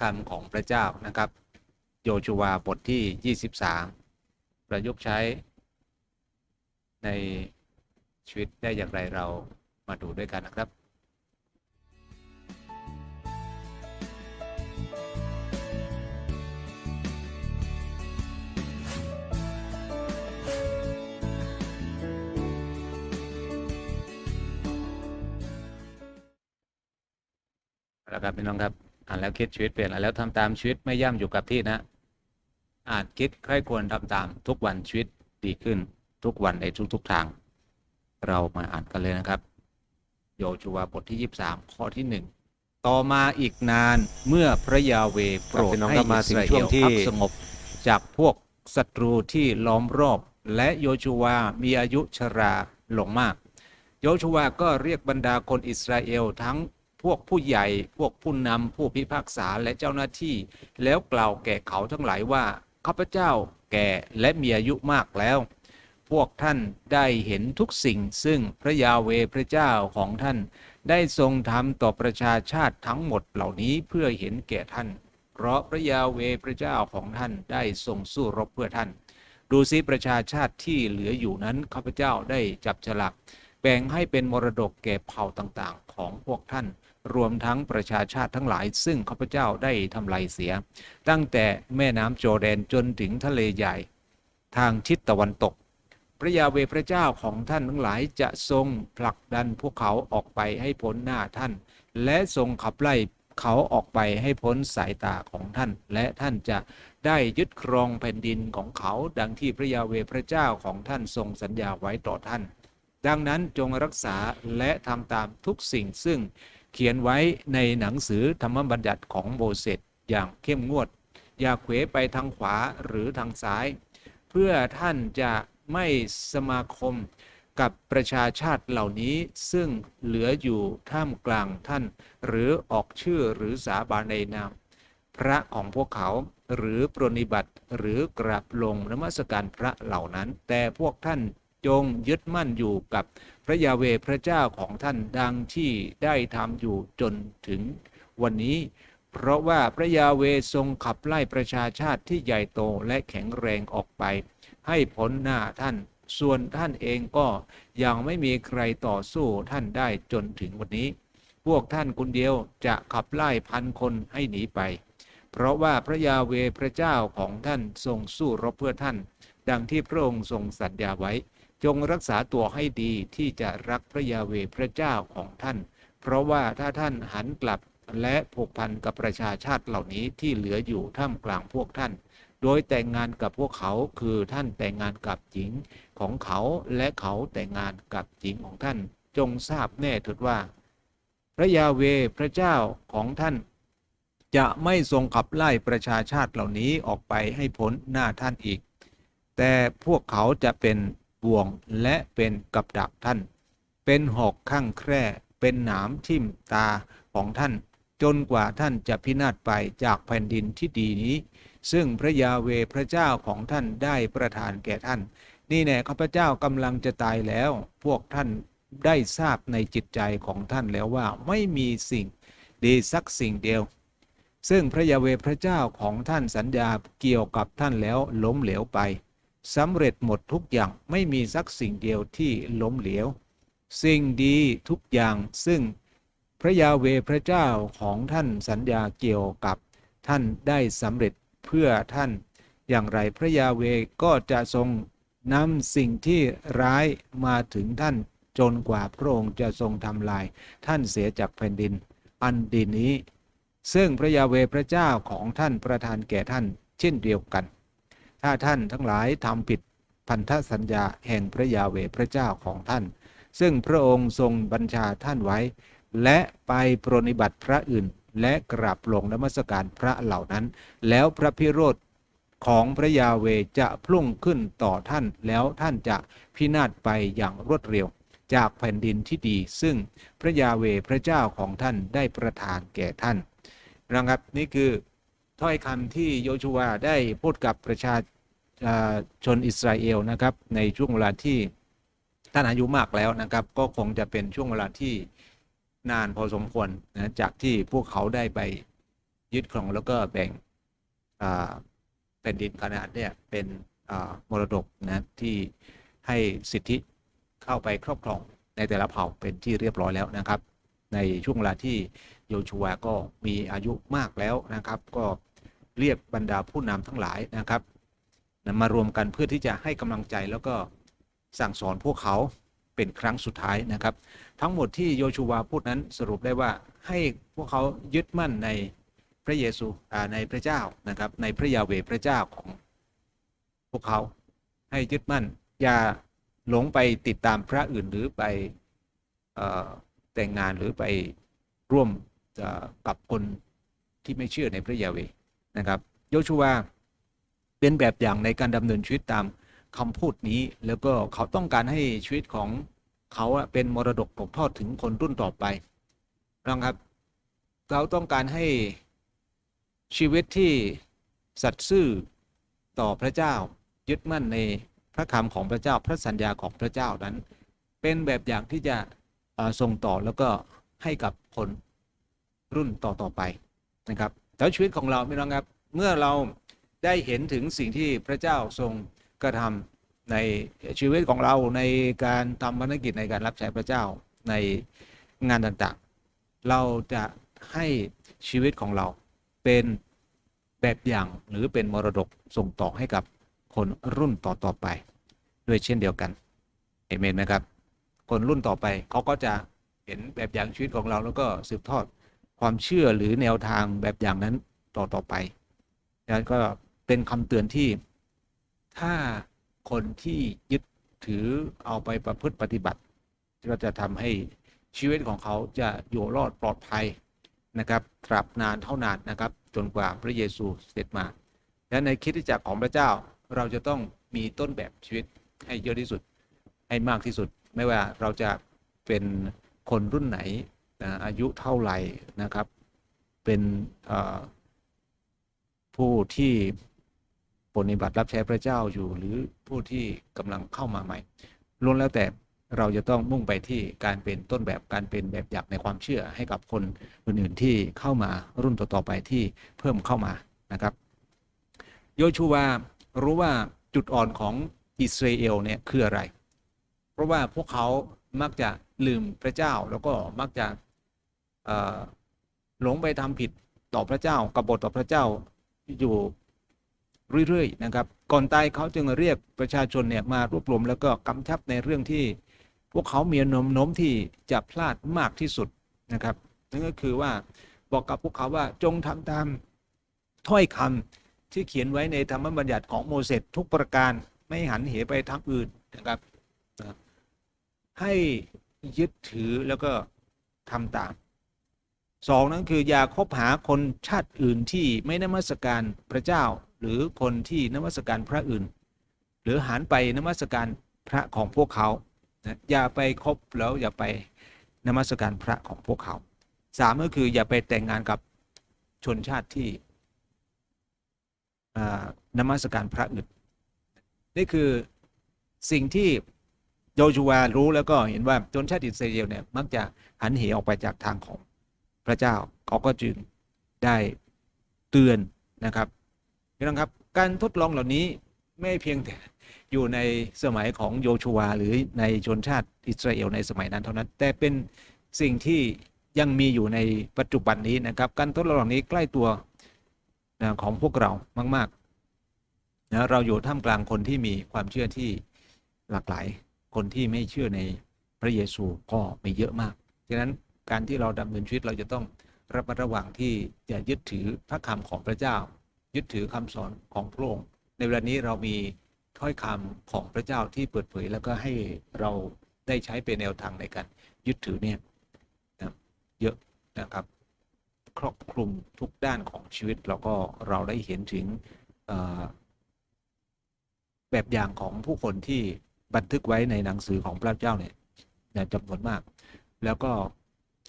คำของพระเจ้านะครับ โยชูวาบทที่ 23 ประยุกต์ใช้ ในชีวิตได้อย่างไรเรามาดูด้วยกันนะครับแล้วครับพี่น้องครับ อ่านแล้วคิดชีวิตเปลี่ยนอ่านแล้วทำตามชีวิตไม่ย่ำอยู่กับที่นะอ่านคิดใครควรทำตามทุกวันชีวิตดีขึ้นทุกวันในทุกๆทาง เรามาอ่านกันเลยนะครับ โยชูวาบทที่ 23 ข้อที่ 1 ต่อมาอีกนานเมื่อพระยาเวโปรดพี่น้องให้ครับมาอิสถึงราช่เอวงลที่พักสงบจากพวกศัตรูที่ล้อมรอบ และโยชูวามีอายุชราลงมาก โยชูวาก็เรียกบรรดาคนอิสราเอลทั้ง พวกผู้ใหญ่พวกผู้นำผู้พิพากษาและเจ้าหน้าที่ แล้วกล่าวแก่เขาทั้งหลายว่าข้าพเจ้าแก่และมีอายุมากแล้ว พวกท่านได้เห็นทุกสิ่งซึ่งพระยาเวพระเจ้าของท่าน ได้ทรงทำต่อประชาชาติทั้งหมดเหล่านี้เพื่อเห็นแก่ท่าน เพราะพระยาเวพระเจ้าของท่านได้ทรงสู้รบเพื่อท่าน ดูซิประชาชาติที่เหลืออยู่นั้นข้าพเจ้าได้จับฉลากแบ่งให้เป็นมรดกแก่เผ่าต่างๆ ของพวกท่าน รวมทั้งประชาชาติทั้งหลาย ซึ่งข้าพเจ้าได้ทำลายเสีย ตั้งแต่แม่น้ำโจร์แดนจนถึงทะเลใหญ่ ทางทิศตะวันตก พระยาเวพระเจ้าของท่านทั้งหลายจะทรงผลักดันพวกเขาออกไปให้พ้นหน้าท่าน และทรงขับไล่เขาออกไปให้พ้นสายตาของท่าน และท่านจะได้ยึดครองแผ่นดินของเขา ดังที่พระยาเวพระเจ้าของท่านทรงสัญญาไว้ต่อท่าน ดังนั้นจงรักษาและทำตามทุกสิ่งซึ่ง เขียนไว้ในหนังสือธรรมบัญญัติของโมเสสอย่างเข้มงวด อย่าเขวไปทางขวาหรือทางซ้าย เพื่อท่านจะไม่สมาคมกับประชาชาติเหล่านี้ซึ่งเหลืออยู่ท่ามกลางท่าน หรือออกชื่อหรือสาบานในนาม พระของพวกเขาหรือปรนนิบัติหรือกราบลงนมัสการพระเหล่านั้น แต่พวกท่านจงยึดมั่นอยู่กับ พระยาเวพระเจ้าของท่านดังที่ได้ทำอยู่จนถึงวันนี้ เพราะว่าพระยาเวทรงขับไล่ประชาชาติที่ใหญ่โตและแข็งแรงออกไป ให้พ้นหน้าท่าน ส่วนท่านเองก็ยังไม่มีใครต่อสู้ท่านได้จนถึงวันนี้ พวกท่านคนเดียวจะขับไล่พันคนให้หนีไป เพราะว่าพระยาเวพระเจ้าของท่านทรงสู้รบเพื่อท่าน ดังที่พระองค์ทรงสัญญาไว้ จงรักษาตัวให้ดีที่จะรักพระยาเวพระเจ้าของท่าน เพราะว่าถ้าท่านหันกลับและผูกพันกับประชาชาติเหล่านี้ที่เหลืออยู่ท่ามกลางพวกท่าน โดยแต่งงานกับพวกเขาคือท่านแต่งงานกับหญิงของเขาและเขาแต่งงานกับหญิงของท่าน จงทราบแน่เถิดว่า พระยาเวพระเจ้าของท่าน จะไม่ทรงขับไล่ประชาชาติเหล่านี้ออกไปให้พ้นหน้าท่านอีก แต่พวกเขาจะเป็น บ่วงและเป็นกับดักท่าน เป็นหอกข้างแคร่ เป็นหนามทิ่มตาของท่าน จนกว่าท่านจะพินาศไปจากแผ่นดินที่ดีนี้ ซึ่งพระยาเวพระเจ้าของท่านได้ประทานแก่ท่าน นี่แน่ข้าพเจ้ากำลังจะตายแล้ว พวกท่านได้ทราบในจิตใจของท่านแล้วว่าไม่มีสิ่งดีสักสิ่งเดียว ซึ่งพระยาเวพระเจ้าของท่านสัญญาเกี่ยวกับท่านแล้วล้มเหลวไป สำเร็จหมดทุกอย่างไม่มีสักสิ่งเดียวที่ล้มเหลวสิ่งดีทุกอย่างซึ่งพระยาเวพระเจ้าของท่านสัญญาเกี่ยวกับท่านได้สำเร็จเพื่อท่าน อย่างไรพระยาเวก็จะทรงนำสิ่งที่ร้ายมาถึงท่านจนกว่าพระองค์จะทรงทำลาย ท่านเสียจากแผ่นดิน อันดีนี้ ซึ่งพระยาเวพระเจ้าของท่านประทานแก่ท่าน เช่นเดียวกัน ถ้าท่านทั้งหลายทำผิดพันธสัญญาแห่งพระยาเวพระเจ้าของท่าน ซึ่งพระองค์ทรงบัญชาท่านไว้ และไปปรนนิบัติพระอื่น และกราบลงนมัสการพระเหล่านั้น แล้วพระพิโรธของพระยาเวจะพุ่งขึ้นต่อท่านแล้วท่านจะพินาศไปอย่างรวดเร็ว จากแผ่นดินที่ดี ซึ่งพระยาเวพระเจ้าของท่านได้ประทานแก่ท่านนะครับนี่คือ ถ้อยคำที่โยชูวาได้พูดกับประชาชนอิสราเอลนะครับ ในช่วงเวลาที่ท่านอายุมากแล้วนะครับ ก็คงจะเป็นช่วงเวลาที่นานพอสมควรนะจากที่พวกเขาได้ไปยึดครองแล้วก็แบ่งแผ่นดินคานาอันเนี่ยเป็นมรดกนะที่ให้สิทธิเข้าไปครอบครองในแต่ละเผ่าเป็นที่เรียบร้อยแล้วนะครับ ในช่วงเวลาที่โยชูวาก็มีอายุมากแล้วนะครับ ก็ เรียกบรรดาผู้นำทั้งหลายนะครับนะมารวมกันเพื่อที่จะให้กำลังใจแล้วก็สั่งสอนพวกเขาเป็นครั้งสุดท้ายนะครับ ทั้งหมดที่โยชูวาพูดนั้นสรุปได้ว่าให้พวกเขายึดมั่นในพระเยซูในพระเจ้านะครับในพระยาเวพระเจ้าของพวกเขาให้ยึดมั่น อย่าหลงไปติดตามพระอื่นหรือไปออแต่งงานหรือไปร่วมกับคนที่ไม่เชื่อในพระยาเว นะครับโยชูวาเป็นแบบอย่างในการดำเนินชีวิตตามคำพูดนี้ แล้วก็เขาต้องการให้ชีวิตของเขาเป็นมรดกตกทอดถึงคนรุ่นต่อไปนะครับ เราต้องการให้ชีวิตที่สัตย์ซื่อต่อพระเจ้ายึดมั่นในพระคำของพระเจ้าพระสัญญาของพระเจ้านั้น เป็นแบบอย่างที่จะส่งต่อแล้วก็ให้กับคนรุ่นต่อต่อไปนะครับ แล้วชีวิตของเราไม่น้องครับ เมื่อเราได้เห็นถึงสิ่งที่พระเจ้าทรงกระทำในชีวิตของเราในการทำภารกิจในการรับใช้พระเจ้าในงานต่างๆ เราจะให้ชีวิตของเราเป็นแบบอย่างหรือเป็นมรดกส่งต่อให้กับคนรุ่นต่อๆไป ด้วยเช่นเดียวกันเอเมนไหมครับ คนรุ่นต่อไปเขาก็จะเห็นแบบอย่างชีวิตของเราแล้วก็สืบทอด ความเชื่อหรือแนวทางแบบอย่างนั้นต่อๆไปนั้นก็เป็นคำเตือนที่ถ้าคนที่ยึดถือเอาไปประพฤติปฏิบัติก็จะทำให้ชีวิตของเขาจะอยู่รอดปลอดภัยนะครับตราบนานเท่านานนะครับ จนกว่าพระเยซูเสด็จมา และในคิดจักรของพระเจ้าเราจะต้องมีต้นแบบชีวิตให้เยอะที่สุด ให้มากที่สุด ไม่ว่าเราจะเป็นคนรุ่นไหน นะอายุเท่าไหร่นะครับ เป็นผู้ที่ปฏิบัติรับใช้พระเจ้าอยู่ หรือผู้ที่กำลังเข้ามาใหม่ล้วนแล้วแต่เราจะต้องมุ่งไปที่การเป็นต้นแบบการเป็นแบบอย่างในความเชื่อให้กับคนอื่นๆที่เข้ามารุ่นต่อๆไปที่เพิ่มเข้ามานะครับ โยชูวารู้ว่าจุดอ่อนของอิสราเอลเนี่ยคืออะไร เพราะว่าพวกเขามักจะลืมพระเจ้าแล้วก็มักจะ หลงไปทำผิดต่อพระเจ้ากบฏต่อพระเจ้าอยู่เรื่อยๆนะครับ ก่อนตายเขาจึงเรียกประชาชนเนี่ยมารวบรวมแล้วก็กำชับในเรื่องที่พวกเขามีแนวโน้มที่จะพลาดมากที่สุดนะครับ นั่นก็คือว่าบอกกับพวกเขาว่าจงทำตามถ้อยคำที่เขียนไว้ในธรรมบัญญัติของโมเสสทุกประการไม่หันเหไปทางอื่นนะครับให้ยึดถือแล้วก็ทำตาม สองนั่นคืออย่าคบหาคนชาติอื่นที่ไม่นมัสการพระเจ้า หรือคนที่นมัสการพระอื่น หรือหันไปนมัสการพระของพวกเขาอย่าไปคบแล้วอย่าไปนมัสการพระของพวกเขาสามก็คืออย่าไปแต่งงานกับชนชาติที่อ่นมัสการพระอื่นนี่คือสิ่งที่โยชูวารู้แล้วก็เห็นว่าชนชาติอิสราเอลเนี่ยมักจะหันเหออกไปจากทางของ พระเจ้าเขาก็จึงได้เตือนนะครับพี่น้องครับการทดลองเหล่านี้ไม่เพียงแต่อยู่ในสมัยของโยชูวหรือในชนชาติอิสราเอลในสมัยนั้นเท่านั้น แต่เป็นสิ่งที่ยังมีอยู่ในปัจจุบันนี้นะครับการทดลองนี้ใกล้ตัวนะของพวกเรามากๆนะเราอยู่ท่ามกลางคนที่มีความเชื่อที่หลากหลาย คนที่ไม่เชื่อในพระเยซูก็มีเยอะมากฉะนั้น การที่เราดำเนินชีวิตเราจะต้องระมัดระวังที่จะยึดถือพระคำของพระเจ้า ยึดถือคำสอนของพระองค์ในเวลานี้เรามีถ้อยคำของพระเจ้าที่เปิดเผย แล้วก็ให้เราได้ใช้เป็นแนวทางในการยึดถือเนี่ยนะเยอะนะครับ ครอบคลุมทุกด้านของชีวิตเราก็เราได้เห็นถึงแบบอย่างของผู้คนที่บันทึกไว้ในหนังสือของพระเจ้าเนี่ยเนี่ยจำนวนมาก แล้วก็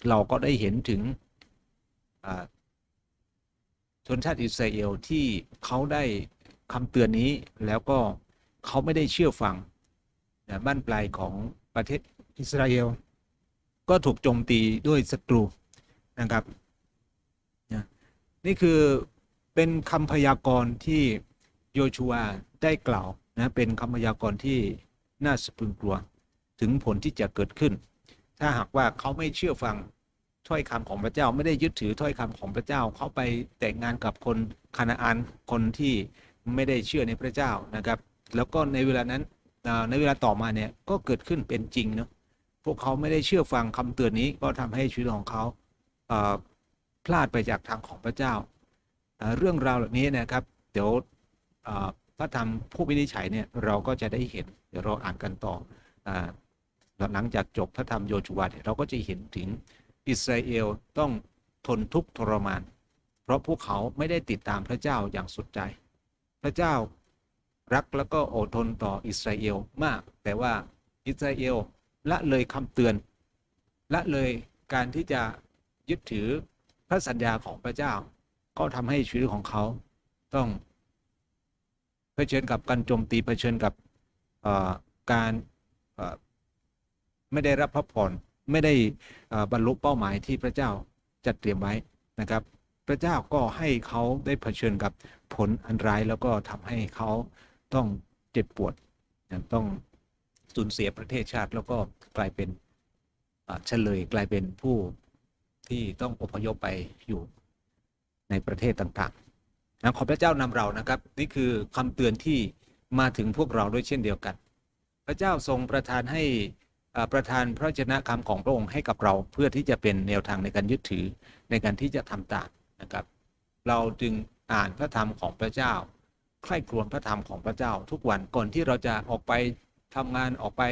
เราก็ได้เห็นถึงชนชาติอิสราเอลที่เขาได้คำเตือนนี้แล้วก็เขาไม่ได้เชื่อฟังบ้านปลายของประเทศอิสราเอล ก็ถูกโจมตีด้วยศัตรูนะครับนี่คือเป็นคำพยากรณ์ที่โยชัวได้กล่าวนะเป็นคำพยากรณ์ที่น่าสะพรึงกลัวถึงผลที่จะเกิดขึ้น ถ้าหากว่าเขาไม่เชื่อฟังถ้อยคำของพระเจ้าไม่ได้ยึดถือถ้อยคำของพระเจ้าเขาไปแต่งงานกับคนคานาอันคนที่ไม่ได้เชื่อในพระเจ้านะครับ แล้วก็ในเวลานั้นในเวลาต่อมาเนี่ยก็เกิดขึ้นเป็นจริงเนาะพวกเขาไม่ได้เชื่อฟังคำเตือนนี้ก็ทำให้ชีวิตของเขาเพลาดไปจากทางของพระเจ้า เรื่องราวเหล่านี้นะครับ เดี๋ยวพระธรรมผู้วินิจฉัยเนี่ยเราก็จะได้เห็นเดี๋ยวเราอ่านกันต่ออ หลังจากจบพระธรรมโยชูวาเราก็จะเห็นถึงอิสราเอลต้องทนทุกข์ทรมาน เพราะพวกเขาไม่ได้ติดตามพระเจ้าอย่างสุดใจ พระเจ้ารักแล้วก็อดทนต่ออิสราเอลมาก แต่ว่าอิสราเอลละเลยคำเตือน ละเลยการที่จะยึดถือพระสัญญาของพระเจ้า ก็ทำให้ชีวิตของเขาต้องเผชิญกับการโจมตีเผชิญกับการ ไม่ได้รับพระพรไม่ได้บรรลุเป้าหมายที่พระเจ้าจัดเตรียมไว้นะครับ พระเจ้าก็ให้เขาได้เผชิญกับผลอันร้ายแล้วก็ทำให้เขาต้องเจ็บปวดต้องสูญเสียประเทศชาติแล้วก็กลายเป็นเฉลยกลายเป็นผู้ที่ต้องอพยพไปอยู่ในประเทศต่างๆนะขอพระเจ้านำเรานะครับ นี่คือคำเตือนที่มาถึงพวกเราด้วยเช่นเดียวกัน พระเจ้าทรงประทานให้ ประทานพระชนะคำของพระองค์ให้กับเราเพื่อที่จะเป็นแนวทางในการยึดถือในการที่จะทำตามนะครับ เราจึงอ่านพระธรรมของพระเจ้าใคร่ครวญพระธรรมของพระเจ้า ทุกวันก่อนที่เราจะออกไปทำงานออกไป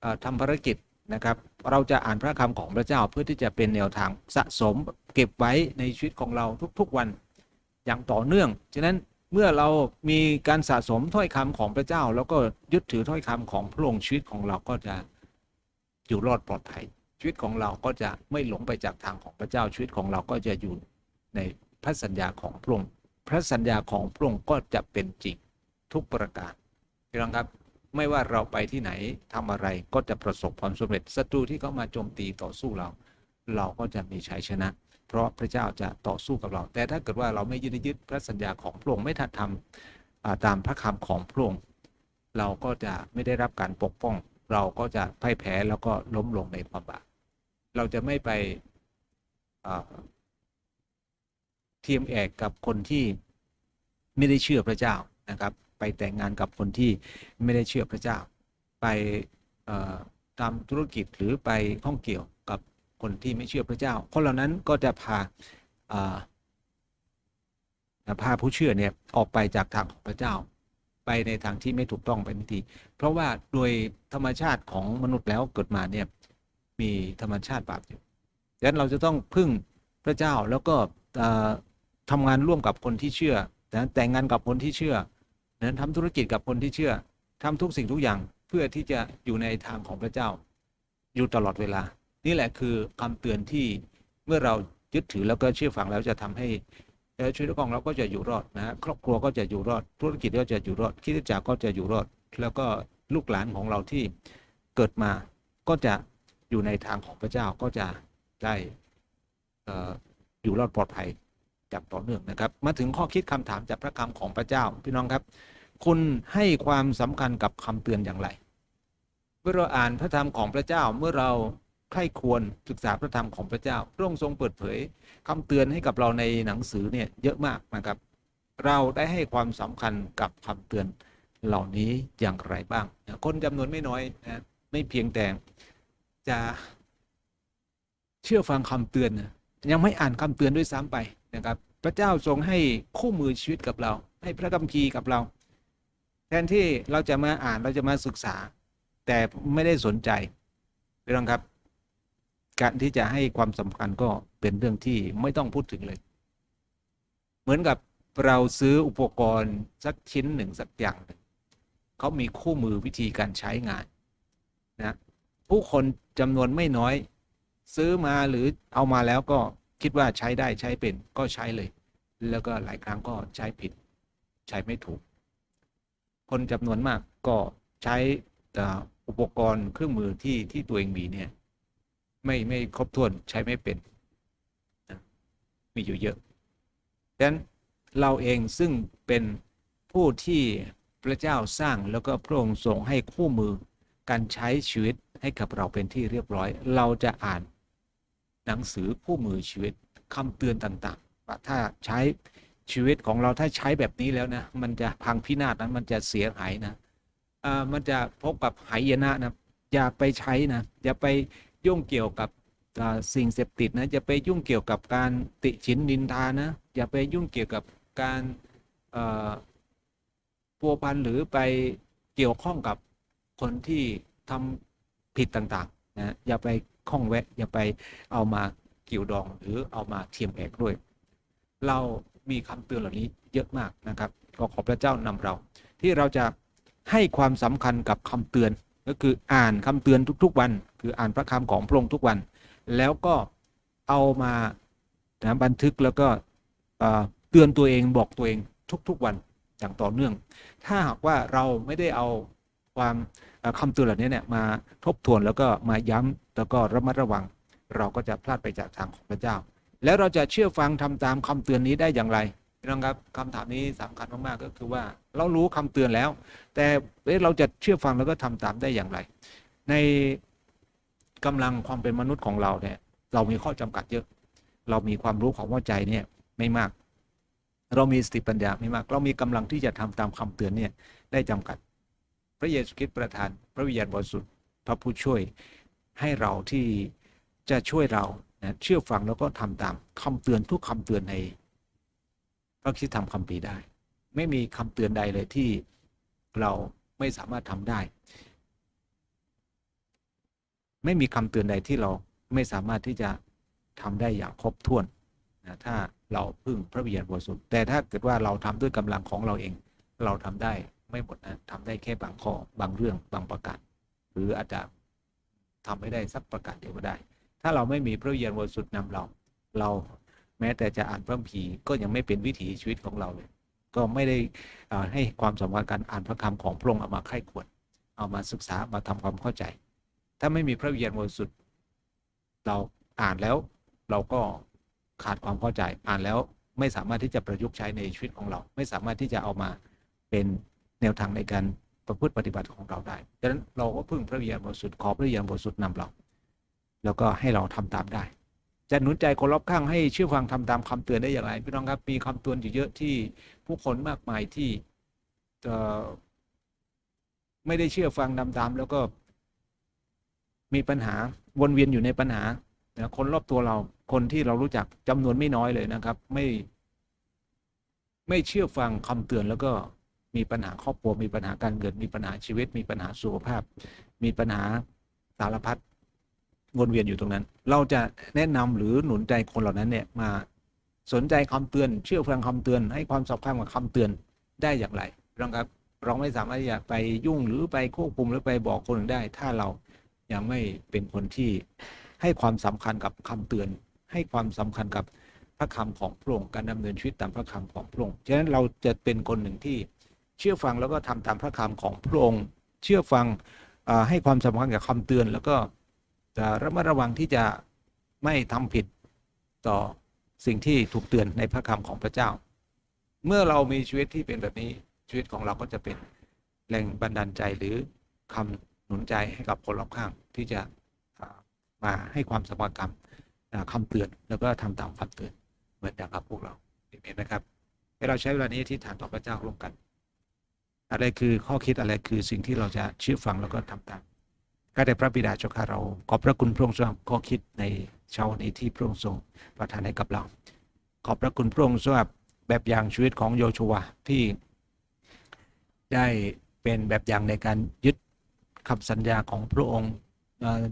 เอ่อทำภารกิจนะครับ เราจะอ่านพระคำของพระเจ้าเพื่อที่จะเป็นแนวทางสะสมเก็บไว้ในชีวิตของเราทุกๆวันอย่างต่อเนื่อง ฉะนั้นเมื่อเรามีการสะสมถ้อยคำของพระเจ้า แล้วก็ยึดถือถ้อยคำของพระองค์ชีวิตของเราก็จะ อยู่รอดปลอดภัย ชีวิตของเราก็จะไม่หลงไปจากทางของพระเจ้าชีวิตของเราก็จะอยู่ในพระสัญญาของพระองค์พระสัญญาของพระองค์ก็จะเป็นจริงทุกประการพี่น้องครับไม่ว่าเราไปที่ไหนทำอะไรก็จะประสบความสำเร็จศัตรูที่เขามาโจมตีต่อสู้เรา เราก็จะมีชัยชนะ เพราะพระเจ้าจะต่อสู้กับเรา แต่ถ้าเกิดว่าเราไม่ยึดยึดพระสัญญาของพระองค์ไม่ทัดทำตามพระคำของพระองค์เราก็จะไม่ได้รับการปกป้อง เราก็จะพ่ายแพ้แล้วก็ล้มลงในความบาปเราจะไม่ไปเทียมแอกกับคนที่ไม่ได้เชื่อพระเจ้านะครับ ไปแต่งงานกับคนที่ไม่ได้เชื่อพระเจ้า ไปทำธุรกิจหรือไปข้องเกี่ยวกับคนที่ไม่เชื่อพระเจ้า คนเหล่านั้นก็จะพาอ่าพาผู้เชื่อเนี่ยออกไปจากทางของพระเจ้า ไปในทางที่ไม่ถูกต้องไปทันทีเพราะว่าโดยธรรมชาติของมนุษย์แล้วเกิดมาเนี่ยมีธรรมชาติบาปอยู่ดังนั้นเราจะต้องพึ่งพระเจ้าแล้วก็เอ่อทำงานร่วมกับคนที่เชื่อนะแต่งงานกับคนที่เชื่อนะทำธุรกิจกับคนที่เชื่อทำทุกสิ่งทุกอย่างเพื่อที่จะอยู่ในทางของพระเจ้า อยู่ตลอดเวลา นี่แหละคือคำเตือนที่เมื่อเรายึดถือแล้วก็เชื่อฟังแล้วจะทำให้ เอ่อชีวิตของเราก็จะอยู่รอดนะครอบครัวก็จะอยู่รอด ธุรกิจก็จะอยู่รอดคิดจักรก็จะอยู่รอด แล้วก็ลูกหลานของเราที่เกิดมาก็จะอยู่ในทางของพระเจ้าก็จะได้อยู่รอดปลอดภัยจากต่อเนื่องนะครับ มาถึงข้อคิดคำถามจากพระคำของพระเจ้าพี่น้องครับ คุณให้ความสำคัญกับคำเตือนอย่างไร เมื่อเราอ่านพระธรรมของพระเจ้าเมื่อเราใคร่ควรศึกษาพระธรรมของพระเจ้าพระองค์ทรงเปิดเผย คำเตือนให้กับเราในหนังสือเนี่ยเยอะมากนะครับ เราได้ให้ความสำคัญกับคำเตือนเหล่านี้อย่างไรบ้าง คนจำนวนไม่น้อยนะไม่เพียงแต่จะเชื่อฟังคำเตือนนะยังไม่อ่านคำเตือนด้วยซ้ำไปนะครับ พระเจ้าทรงให้คู่มือชีวิตกับเรา ให้พระคัมภีร์กับเรา แทนที่เราจะมาอ่านเราจะมาศึกษา แต่ไม่ได้สนใจพี่องครับ การที่จะให้ความสำคัญก็เป็นเรื่องที่ไม่ต้องพูดถึงเลย เหมือนกับเราซื้ออุปกรณ์สักชิ้นหนึ่งสักอย่างหนึ่งเขามีคู่มือวิธีการใช้งานนะผู้คนจำนวนไม่น้อย ซื้อมาหรือเอามาแล้วก็คิดว่าใช้ได้ใช้เป็นก็ใช้เลย แล้วก็หลายครั้งก็ใช้ผิด ใช้ไม่ถูก คนจำนวนมากก็ใช้อุปกรณ์เครื่องมือที่ที่ตัวเองมีเนี่ย ไม่ไม่ครบถ้วนใช้ไม่เป็นนะมีอยู่เยอะดังนั้นเราเองซึ่งเป็นผู้ที่พระเจ้าสร้างแล้วก็พระองค์ทรงให้คู่มือการใช้ชีวิตให้กับเราเป็นที่เรียบร้อย เราจะอ่านหนังสือคู่มือชีวิตคำเตือนต่างๆว่าถ้าใช้ชีวิตของเราถ้าใช้แบบนี้แล้วนะมันจะพังพินาศนะมันจะเสียหายนะอ่ามันจะพบกับหายนะนะอย่าไปใช้นะอย่าไป ยุ่งเกี่ยวกับสิ่งเสพติดนะอย่าไปยุ่งเกี่ยวกับการติชินนินทานะอย่าไปยุ่งเกี่ยวกับการพัวพันหรือไปเกี่ยวข้องกับคนที่ทำผิดต่างๆนะอย่าไปข้องแวะ อย่าไปเอามาเกี่ยวดองหรือเอามาเทียมแอกด้วย เรามีคำเตือนเหล่านี้เยอะมากนะครับ ก็ขอพระเจ้านำเรา ที่เราจะให้ความสำคัญกับคำเตือน ก็คืออ่านคำเตือนทุก ๆ วัน คืออ่านพระคำของพระองค์ทุกวัน แล้วก็เอามานะบันทึกแล้วก็เตือนตัวเองบอกตัวเองทุก ๆ วันอย่างต่อเนื่อง ถ้าหากว่าเราไม่ได้เอาความเอ่อคำเตือนเหล่านี้เนี่ยมาทบทวนแล้วก็มาย้ำแล้วก็ระมัดระวัง เราก็จะพลาดไปจากทางของพระเจ้า แล้วเราจะเชื่อฟังทำตามคำเตือนนี้ได้อย่างไร พี่น้องครับคำถามนี้สำคัญมากๆก็คือว่าเรารู้คำเตือนแล้ว แต่เราจะเชื่อฟังแล้วก็ทำตามได้อย่างไร ในกำลังความเป็นมนุษย์ของเราเนี่ย เรามีข้อจำกัดเยอะ เรามีความรู้ของหัวใจเนี่ยไม่มาก เรามีสติปัญญาไม่มาก เรามีกำลังที่จะทำตามคำเตือนเนี่ยได้จำกัด พระเยซูคริสต์ประทาน พระวิญญาณบริสุทธิ์พระผู้ช่วยให้เราที่จะช่วยเรานะเชื่อฟังแล้วก็ทำตามคำเตือนทุกคำเตือนใน พระคิดธรรมคัมภีได้ ไม่มีคำเตือนใดเลยที่เราไม่สามารถทำได้ ไม่มีคำเตือนใดที่เราไม่สามารถที่จะทำได้อย่างครบถ้วนนะถ้าเราพึ่งพระวิญญาณบริสุทธิ์แต่ถ้าเกิดว่าเราทำด้วยกำลังของเราเอง เราทำได้ไม่หมดนะทำได้แค่บางข้อบางเรื่องบางประการหรืออาจจะทำไม่ได้สักประการเดียวก็ได้ ถ้าเราไม่มีพระวิญญาณบริสุทธิ์นำเรา เรา แม้แต่จะอ่านพระคัมภีร์ก็ยังไม่เป็นวิถีชีวิตของเราเลย ก็ไม่ได้ให้ความสำคัญการอ่านพระคำของพระองค์เอามาไข้ควรเอามาศึกษามาทำความเข้าใจ ถ้าไม่มีพระวิญญาณบริสุทธิ์เราอ่านแล้วเราก็ขาดความเข้าใจ อ่านแล้วไม่สามารถที่จะประยุกต์ใช้ในชีวิตของเรา ไม่สามารถที่จะเอามาเป็นแนวทางในการประพฤติปฏิบัติของเราได้ดังนั้นเราก็พึ่งพระวิญญาณบริสุทธิ์ขอพระวิญญาณบริสุทธิ์นำเรา แล้วก็ให้เราทำตามได้ จะหนุนใจคนรอบข้างให้เชื่อฟังทำตามคำเตือนได้อย่างไรพี่น้องครับมีคำเตือนอยู่เยอะที่ผู้คนมากมายที่ไม่ได้เชื่อฟังทำตามแล้วก็ มีปัญหาวนเวียนอยู่ในปัญหาคนรอบตัวเราคนที่เรารู้จักจำนวนไม่น้อยเลยนะครับ ไม่ ไม่เชื่อฟังคำเตือนแล้วก็มีปัญหาครอบครัวมีปัญหาการเงินมีปัญหาชีวิต มีปัญหาสุขภาพ มีปัญหาสารพัด วนเวียนอยู่ตรงนั้น เราจะแนะนำหรือหนุนใจคนเหล่านั้นเนี่ยมาสนใจคำเตือน เชื่อฟังคำเตือน ให้ความสำคัญกับคำเตือนได้อย่างไรน้องครับ เราไม่สามารถจะไปยุ่งหรือไปควบคุมหรือไปบอกคนอื่นได้ ถ้าเรายังไม่เป็นคนที่ให้ความสำคัญกับคำเตือน ให้ความสำคัญกับพระคำของพระองค์การดำเนินชีวิตตามพระคำของพระองค์ฉะนั้นเราจะเป็นคนหนึ่งที่เชื่อฟังแล้วก็ทำตามพระคำของพระองค์ เชื่อฟังให้ความสำคัญกับคำเตือนแล้วก็ จะระมัดระวังที่จะไม่ทำผิดต่อสิ่งที่ถูกเตือนในพระคำของพระเจ้า เมื่อเรามีชีวิตที่เป็นแบบนี้ชีวิตของเราก็จะเป็นแรงบันดาลใจหรือคำหนุนใจให้กับคนรอบข้างที่จะมาให้ความสำคัญกับอ่าคำเตือนแล้วก็ทำตามคำเตือนเหมือนอย่างกับพวกเราเห็นไหมครับให้เราใช้เวลานี้ที่ฐานต่อพระเจ้าร่วมกัน อะไรคือข้อคิดอะไรคือสิ่งที่เราจะเชื่อฟังแล้วก็ทำตาม ข้าแต่พระบิดาเจ้าข้าเรา ขอบพระคุณพระองค์สำหรับข้อคิดในเช้าวนี้ที่พระองค์ทรงประทานให้กับเรา ขอบพระคุณพระองค์สำหรับแบบอย่างชีวิตของโยชูวที่ได้เป็นแบบอย่างในการยึดคำสัญญาของพระองค์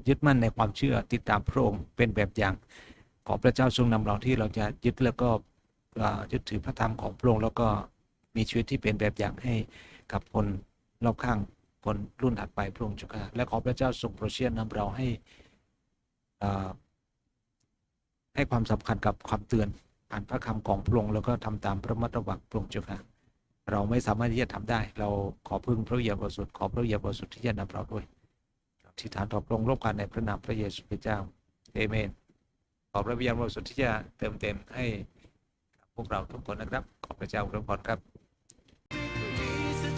ยึดมั่นในความเชื่อติดตามพระองค์เป็นแบบอย่างขอพระเจ้าทรงนำเราที่เราจะยึดแล้วก็ยึดถือพระธรรมของพระองค์แล้วก็มีชีวิตที่เป็นแบบอย่างให้กับคนรอบข้าง คนรุ่นถัดไปพระองค์เจ้าข้าและขอพระเจ้าทรงโปรดเชียนนำเราให้ให้ความสำคัญกับความเตือนอ่านพระคำของพระองค์แล้วก็ทำตามพระมัตระวังพระองค์เจ้าค่ะเราไม่สามารถที่จะทำได้ เราขอพึ่งพระวิญญาบรสุทธิ์ขอพระวิญญาบรสุทธิ์ที่จะนำเราด้วยที่ฐานต่อพรงร่วมกันในพระนามพระเยซูคริสต์เจ้าเอเมนขอพระวิญญาณบริสุทธิ์ที่จะเติมเต็มให้พวกเราทุกคนนะครับ ขอพระเจ้าอวยพรครับ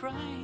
cry.